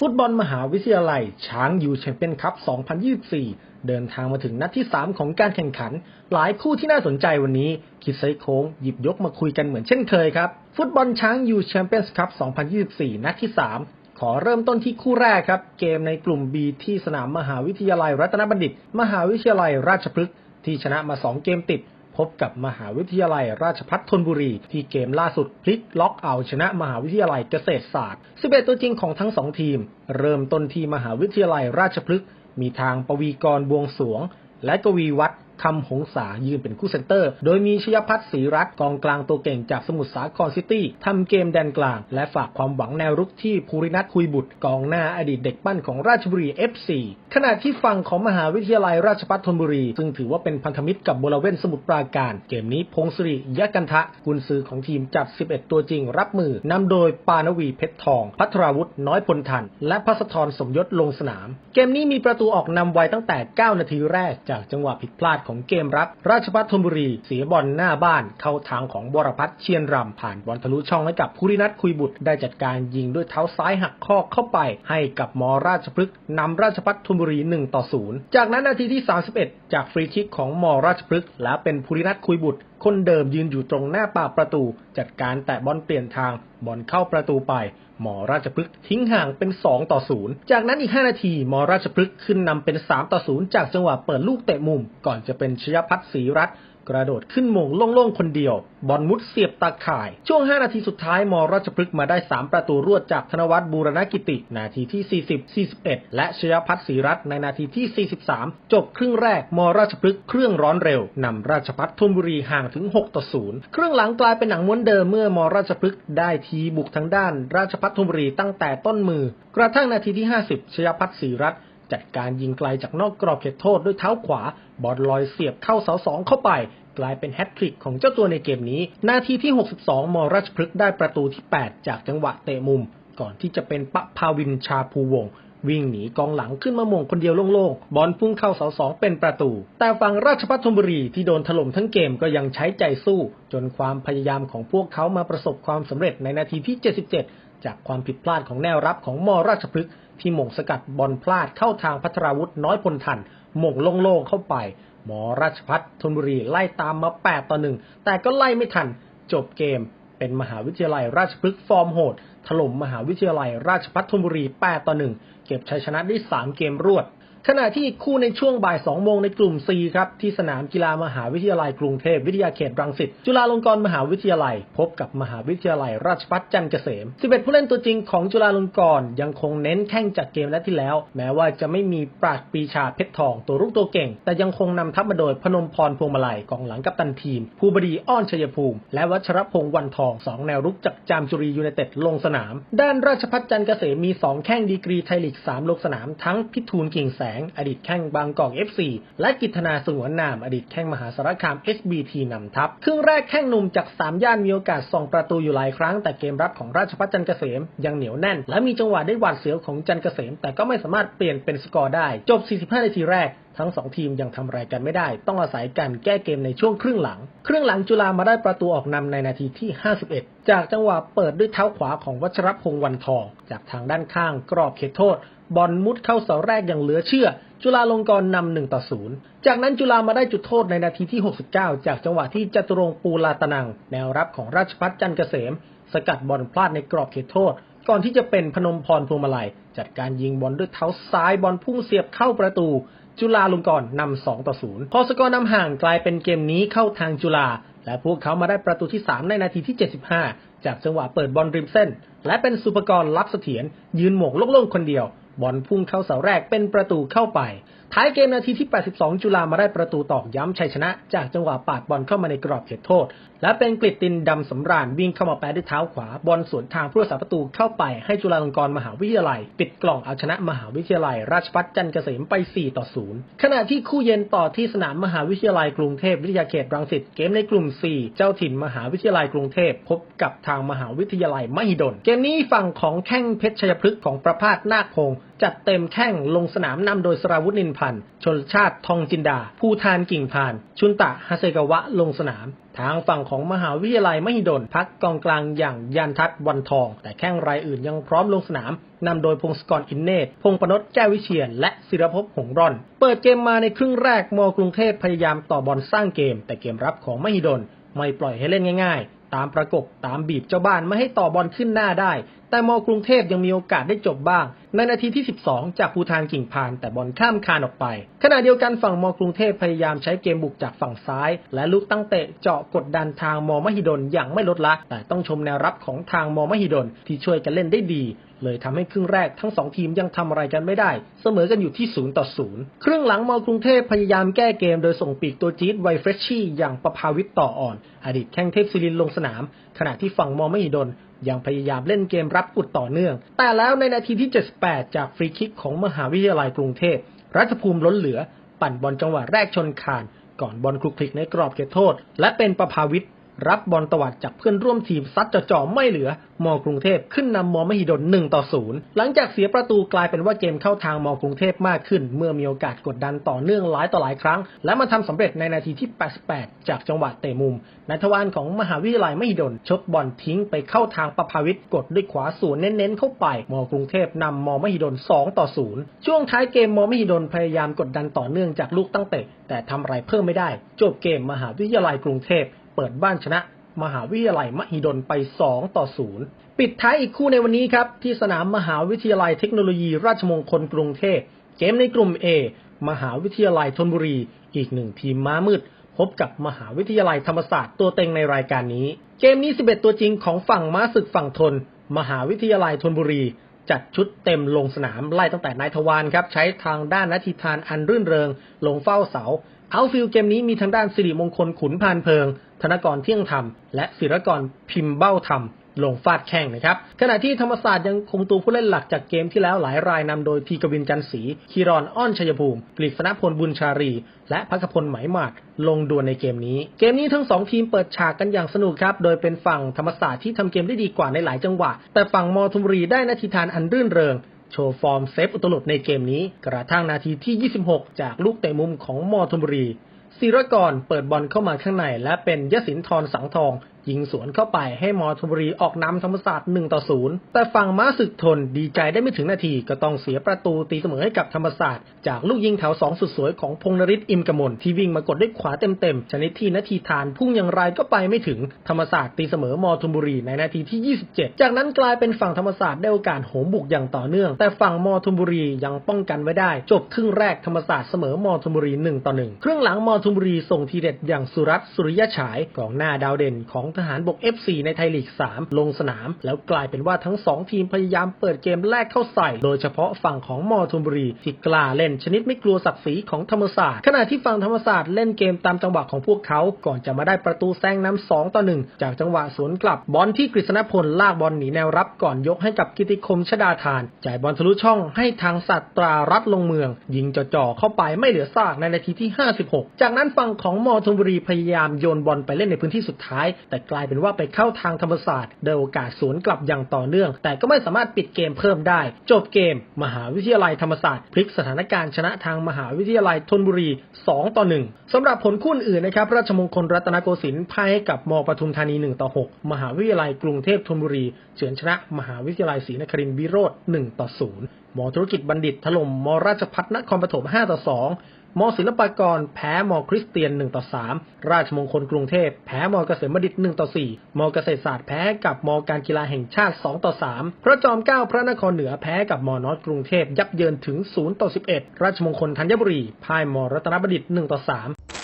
ฟุตบอลมหาวิทยาลัย ช้างยูแชมเปี้ยนคัพ 2024 เดินทางมาถึงนัดที่ 3 ของการแข่งขัน หลายคู่ที่น่าสนใจวันนี้ คิดไซโค้งหยิบยกมาคุยกันเหมือนเช่นเคยครับ ฟุตบอลช้างยูแชมเปี้ยนคัพ 2024 นัดที่ 3 ขอเริ่มต้นที่คู่แรกครับ เกมในกลุ่ม B ที่สนามมหาวิทยาลัยรัตนบัณฑิต มหาวิทยาลัยราชพฤกษ์ที่ชนะมา 2 เกมติด พบกับมหาวิทยาลัยราชพัฒธนบุรี ที่เกมล่าสุดพลิกล็อกเอาชนะมหาวิทยาลัยเกษตรศาสตร์ 11 ตัวจริงของทั้งสองทีม เริ่มต้นที่มหาวิทยาลัยราชพฤกษ์มีทางปวีกรบวงสวง และกวีวัฒน์ คำหงษายืนเป็นคู่เซนเตอร์ โดยมีชยพัฒน์ศรีรัตน์กองกลางตัวเก่งจากสมุทรสาครซิตี้ทำเกมแดนกลาง และฝากความหวังแนวรุกที่ภูรินัทคุยบุตรกองหน้าอดีตเด็กปั้นของราชบุรี FC ขณะที่ฝั่งของมหาวิทยาลัยราชภัฏธนบุรี ซึ่งถือว่าเป็นพันธมิตรกับโบลเวนสมุทรปราการ เกมนี้พงศริยะกันทะกุนซือของทีมจัด11 ตัวจริงรับมือนำโดยปานวีเพชรทอง พัทราวุธน้อยพลทัน และพัสธรสมยศลงสนาม เกมนี้มีประตูออกนำไวตั้งแต่ 9 นาทีแรกจากจังหวะผิดพลาดของเกมรับราชภัฏธนบุรี เสียบอลหน้าบ้านเข้าทางของบรพัฒน์เชียนรำผ่านบอลทะลุช่องให้กับภูรินัทคุยบุตรได้จัดการยิงด้วยเท้าซ้ายหักข้อเข้าไป ให้กับมอราชพฤกษ์นำราชภัฏธนบุรี1ต่อ0จากนั้นนาทีที่ 31 จากฟรีคิกของมอราชพฤกษ์และเป็นภูรินัทคุยบุตรคนเดิมยืนอยู่ตรงหน้าปากประตู จัดการแตะบอลเปลี่ยนทางบอลเข้าประตูไป หมอราชพฤกษ์ทิ้งห่างเป็น 2 ต่อ 0 จากนั้นอีก 5 นาทีมอราชพฤกษ์ขึ้นนำเป็น 3 ต่อ 0 จากจังหวะเปิดลูกเตะมุม ก่อนจะเป็นชยพัฒน์ศรีรัตน์ กระโดดขึ้นมงโล่งๆคนเดียว บอลมุดเสียบตาข่าย ช่วง 5 นาทีสุดท้ายมอราชพฤกษ์มาได้ 3 ประตูรวดจากธนวัฒน์บูรณกิติ นาทีที่ 40 41 และชยพัฒน์ศรีรัตน์ในนาทีที่ 43 จบครึ่งแรกมอราชพฤกษ์เครื่องร้อนเร็วนำราชพัฒน์ธนบุรีห่างถึง6ต่อ0ครึ่งหลังกลายเป็นหนังม้วนเดิมเมื่อมอราชพฤกษ์ได้ทีบุกทางด้าน ราชพัฒน์ธนบุรีตั้งแต่ต้นมือ กระทั่งนาทีที่ 50ชยพัฒน์ศรีรัตน์ จัดการยิงไกลจากนอกกรอบเขตโทษด้วยเท้าขวา บอลลอยเสียบเข้าเสาสองเข้าไป กลายเป็นแฮตทริกของเจ้าตัวในเกมนี้ นาทีที่ 62 มอราชพฤกษ์ได้ประตูที่ 8 จากจังหวะเตะมุม ก่อนที่จะเป็นปะภาวินชาภูวงศ์วิ่งหนีกองหลังขึ้นมาม่งคนเดียวโล่งๆ บอลพุ่งเข้าเสาสองเป็นประตู แต่ฝั่งราชพัฒธนบุรีที่โดนถล่มทั้งเกมก็ยังใช้ใจสู้ จนความพยายามของพวกเขามาประสบความสำเร็จในนาทีที่ 77 จากความผิดพลาดของแนวรับของมอราชพฤกษ์ที่หม่งสกัดบอลพลาดเข้าทางพัทราวุธน้อยพลทันหม่งโล่งๆเข้าไป หมอราชพัฒธนบุรีไล่ตามมา 8 ต่อหนึ่งแต่ก็ไล่ไม่ทัน จบเกม เป็นมหาวิทยาลัยราชพฤกษ์ฟอร์มโหดถล่มมหาวิทยาลัยราชพัฒธนบุรี 8 ต่อหนึ่งเก็บชัยชนะได้ 3 เกมรวด ขณะที่คู่ในช่วงบ่าย 2 โมงในกลุ่ม C ครับที่สนามกีฬามหาวิทยาลัยกรุงเทพวิทยาเขตรังสิตจุฬาลงกรณ์มหาวิทยาลัย พบกับมหาวิทยาลัยราชภัฏจันทร์เกษม 11 ผู้เล่นตัวจริงของจุฬาลงกรณ์ยังคงเน้นแข่งจากเกมนัดที่แล้ว แม้ว่าจะไม่มีปราดปีชาเพชรทองตัวรุกตัวเก่ง แต่ยังคงนำทัพมาโดยพนมพรพวงมาลัยกองหลังกัปตันทีม ภูบดีอ้อนชัยภูมิ และวัชรพงษ์วันทองสองแนวรุกจากจามจุรียูไนเต็ดลงสนาม ด้านราชภัฏจันทร์เกษมมี 2 แข้งดีกรีไทยลีก 3 ลงสนามทั้งพิทูลกิ่งแสง อดีตแข้งบางกอก FC และกิตนาสงวนนาม อดีตแข้งมหาสารคาม SBT นำทัพ ครึ่งแรกแข้งหนุ่มจาก3ย่านมีโอกาสส่องประตูอยู่หลายครั้ง แต่เกมรับของราชภัฏจันเกษมยังเหนียวแน่น และมีจังหวะได้หวาดเสียวของจันเกษม แต่ก็ไม่สามารถเปลี่ยนเป็นสกอร์ได้ จบ 45 นาทีแรกทั้งสองทีมยังทำอะไรกันไม่ได้ ต้องอาศัยการแก้เกมในช่วงครึ่งหลัง ครึ่งหลังจุฬามาได้ประตูออกนำในนาทีที่ 51 จากจังหวะเปิดด้วยเท้าขวาของวัชรพงษ์วันทอง จากทางด้านข้างกรอบเขตโทษ บอลมุดเข้าเสาแรกอย่างเหลือเชื่อ จุฬาลงกรณ์นำหนึ่งต่อศูนย์จากนั้นจุฬามาได้จุดโทษในนาทีที่ 69 จากจังหวะที่จตุรงปูลาตนัง แนวรับของราชพัฒจันเกษม สกัดบอลพลาดในกรอบเขตโทษ ก่อนที่จะเป็นพนมพรพวงมาลัย จัดการยิงบอลด้วยเท้าซ้ายบอลพุ่งเสียบเข้าประตู จุฬาลงกรณ์นำ2ต่อ0พอสกอร์นำห่างกลายเป็นเกมนี้เข้าทางจุฬาและพวกเขามาได้ประตูที่ 3 ในนาทีที่ 75 จากจังหวะเปิดบอลริมเส้น และเป็นสุปกรณ์ลับเสถียรยืนหม่งโล่งๆคนเดียว บอลพุ่งเข้าเสาแรกเป็นประตูเข้าไป ท้ายเกมนาทีที่ 82 จุฬามาได้ประตูตอกย้ำชัยชนะ จากจังหวะปาดบอลเข้ามาในกรอบเขตโทษ และเป็นกฤษตินดำสำราญวิ่งเข้ามาแปะด้วยเท้าขวา บอลสวนทางผู้รักษาประตูเข้าไปให้จุฬาลงกรณ์มหาวิทยาลัย ปิดกล่องเอาชนะมหาวิทยาลัย ราชภัฏจันทร์เกษมไป 4 ต่อ 0 ขณะที่คู่เย็นต่อที่สนามมหาวิทยาลัยกรุงเทพวิทยาเขตรังสิตเกมในกลุ่ม 4 เจ้าถิ่นมหาวิทยาลัยกรุงเทพพบกับทางมหาวิทยาลัยมหิดลเกมนี้ฝั่งของแข้งเพชรชัยพฤกษ์ของประพาสนาคพงศ์ จัดเต็มแข้งลงสนามนำโดยสราวุธนินพันธ์ ชนชาติทองจินดา ภูทานกิ่งพาน ชุนตะฮาเซกาวะลงสนาม ทางฝั่งของมหาวิทยาลัยมหิดลพักกองกลางอย่างยันทัศวันทอง แต่แข้งรายอื่นยังพร้อมลงสนามนำโดยพงศกรอินเนตพงปนศแก้วิเชียน และศิรภพหงร่อน เปิดเกมมาในครึ่งแรกมกรุงเทพพยายามต่อบอลสร้างเกม แต่เกมรับของมหิดลไม่ปล่อยให้เล่นง่าย ๆ ตามประกบตามบีบเจ้าบ้านไม่ให้ต่อบอลขึ้นหน้าได้แต่มกรุงเทพยังมีโอกาสได้จบบ้าง ในนาทีที่ 12 จากภูทานกิ่งพาน แต่บอลข้ามคานออกไป ขณะเดียวกันฝั่งมกรุงเทพพยายามใช้เกมบุกจากฝั่งซ้าย และลูกตั้งเตะเจาะกดดันทางมมหิดลอย่างไม่ลดละ แต่ต้องชมแนวรับของทางมมหิดลที่ช่วยกันเล่นได้ดี เลยทำให้ครึ่งแรกทั้งสองทีมยังทำอะไรกันไม่ได้ เสมอกันอยู่ที่0ต่อ0ครึ่งหลังมกรุงเทพพยายามแก้เกม โดยส่งปีกตัวจี๊ดไวเฟรชชี่อย่างประภาวิทย์ต่ออ่อน อดีตแข้งเทพศิรินลงสนาม ขณะที่ฝั่งมมหิดล ยังพยายามเล่นเกมรับอุดต่อเนื่อง แต่แล้วในนาทีที่ 78 จากฟรีคิกของมหาวิทยาลัยกรุงเทพ รัฐภูมิล้นเหลือ ปั่นบอลจังหวะแรกชนคาน ก่อนบอลคลุกคลิกในกรอบเขตโทษ และเป็นประภาวิทย์ รับบอลตวัดจากเพื่อนร่วมทีมซัดจ่อๆไม่เหลือ มอกรุงเทพขึ้นนำมอมหิดล1ต่อ0หลังจากเสียประตูกลายเป็นว่าเกมเข้าทางมอกรุงเทพมากขึ้น เมื่อมีโอกาสกดดันต่อเนื่องหลายต่อหลายครั้ง และมาทำสำเร็จในนาทีที่ 88 จากจังหวะเตะมุมนายทวารของมหาวิทยาลัยมหิดลชกบอลทิ้งไปเข้าทางประภาวิทย์กดด้วยขวาสวนเน้นๆ เข้าไป มอกรุงเทพนำมอมหิดล2ต่อ0ช่วงท้ายเกมมอมหิดลพยายามกดดันต่อเนื่องจากลูกตั้งเตะแต่ทำอะไรเพิ่มไม่ได้ จบเกมมหาวิทยาลัยกรุงเทพ เปิดบ้านชนะ มหาวิทยาลัยมหิดลไป 2 ต่อ 0 ปิดท้ายอีกคู่ในวันนี้ครับ ที่สนามมหาวิทยาลัยเทคโนโลยีราชมงคลกรุงเทพ เกมในกลุ่ม A มหาวิทยาลัยธนบุรี อีกหนึ่งทีมม้ามืด พบกับมหาวิทยาลัยธรรมศาสตร์ตัวเต็งในรายการนี้ เกมนี้ 11 ตัวจริงของฝั่งม้าศึกฝั่งทน มหาวิทยาลัยธนบุรี จัดชุดเต็มลงสนามไล่ตั้งแต่นายทวารครับ ใช้ทางด้านนาทีทานอันรื่นเริง ลงเฝ้าเสา เอาฟิลเกมนี้มีทางด้านสิริมงคลขุนพานเพิง ธนกรเที่ยงธรรม และศิรกรพิมพ์เบ้าธรรม ลงฟาดแข่งนะครับ ขณะที่ธรรมศาสตร์ยังคงตัวผู้เล่นหลักจากเกมที่แล้วหลายรายนำโดยทีกวินจันทร์ศรีคีรอนอ้อนชัยภูมิ กฤษณพลบุญชารี และพักพลไหมหมาดลงดวลในเกมนี้ เกมนี้ทั้งสองทีมเปิดฉากกันอย่างสนุกครับ โดยเป็นฝั่งธรรมศาสตร์ที่ทำเกมได้ดีกว่าในหลายจังหวะ แต่ฝั่งมอทุมรีได้นาทีทานอันรื่นเริง โชว์ฟอร์มเซฟอุตลุดในเกมนี้ กระทั่งนาทีที่ 26 จากลูกเตะมุมของมอทมบุรีศิรกรเปิดบอลเข้ามาข้างในและเป็นยศินทรสังทอง ยิงสวนเข้าไปให้มอทุบุรีออกนำธรรมศาสตร์1ต่อ0แต่ฝั่งม้าศึกทนดีใจได้ไม่ถึงนาทีก็ต้องเสียประตูตีเสมอให้กับธรรมศาสตร์ จากลูกยิงแถว2สุดสวยของพงนริศอิมกมลที่วิ่งมากดด้วยขวาเต็มๆชนิดที่นาทีทานพุ่งอย่างไรก็ไปไม่ถึงธรรมศาสตร์ตีเสมอมอทุบุรีในนาทีที่ 27 จากนั้นกลายเป็นฝั่งธรรมศาสตร์ได้โอกาสโหมบุกอย่างต่อเนื่อง แต่ฝั่งมอทุบุรียังป้องกันไว้ได้ จบครึ่งแรกธรรมศาสตร์เสมอมอทุบุรี1ต่อ1ครึ่องหลังมอทุบุรีส่งทีเด็ดอย่างสุรัตสุริยฉายกองหน้าดาวเด่นของทหารบก FC ในไทยลีก 3 ลงสนาม แล้วกลายเป็นว่าทั้ง 2 ทีมพยายามเปิดเกมแรกเข้าใส่ โดยเฉพาะฝั่งของมอทุมบุรีที่กล้าเล่นชนิดไม่กลัวศักดิ์ศรีของธรรมศาสตร์ ขณะที่ฝั่งธรรมศาสตร์เล่นเกมตามจังหวะของพวกเขา ก่อนจะมาได้ประตูแซงน้ำ2ต่อ1จากจังหวะสวนกลับบอลที่กฤษณพลลากบอลหนีแนวรับก่อนยกให้กับกิติคมชดาทาน จ่ายบอลทะลุช่องให้ทางสัตตรารัดลงเมือง ยิงจ่อๆเข้าไปไม่เหลือซากในนาทีที่ 56 จากนั้นฝั่งของมอทุมบุรีพยายามโยนบอลไปเล่นในพื้นที่สุดท้าย แต่กลายเป็นว่าไปเข้าทางธรรมศาสตร์ได้โอกาสสวนกลับอย่างต่อเนื่อง แต่ก็ไม่สามารถปิดเกมเพิ่มได้ จบเกม มหาวิทยาลัยธรรมศาสตร์ พลิกสถานการณ์ชนะทางมหาวิทยาลัยธนบุรี 2 ต่อ 1สำหรับผลคู่อื่นนะครับราชมงคลรัตนโกสินทร์พ่ายให้กับมปทุมธานี 1 ต่อ 6 มหาวิทยาลัยกรุงเทพธนบุรีเฉือนชนะ มหาวิทยาลัยศรีนครินทร์วิโรจน์1ต่อ0มธุรกิจบัณฑิตถล่มมราชพัฒนครปฐม5ต่อ2 มศิลปากรแพ้มคริสเตียน1ต่อ3ราชมงคลกรุงเทพแพ้มเกษมบัณฑิต1ต่อ4มเกษตรศาสตร์แพ้กับมการกีฬาแห่งชาติ2ต่อ3พระจอมเกล้าพระนครเหนือแพ้กับมนอตกรุงเทพยับเยินถึง0ต่อ11ราชมงคลธัญบุรีพ่ายมรัตนบัณฑิต1ต่อ3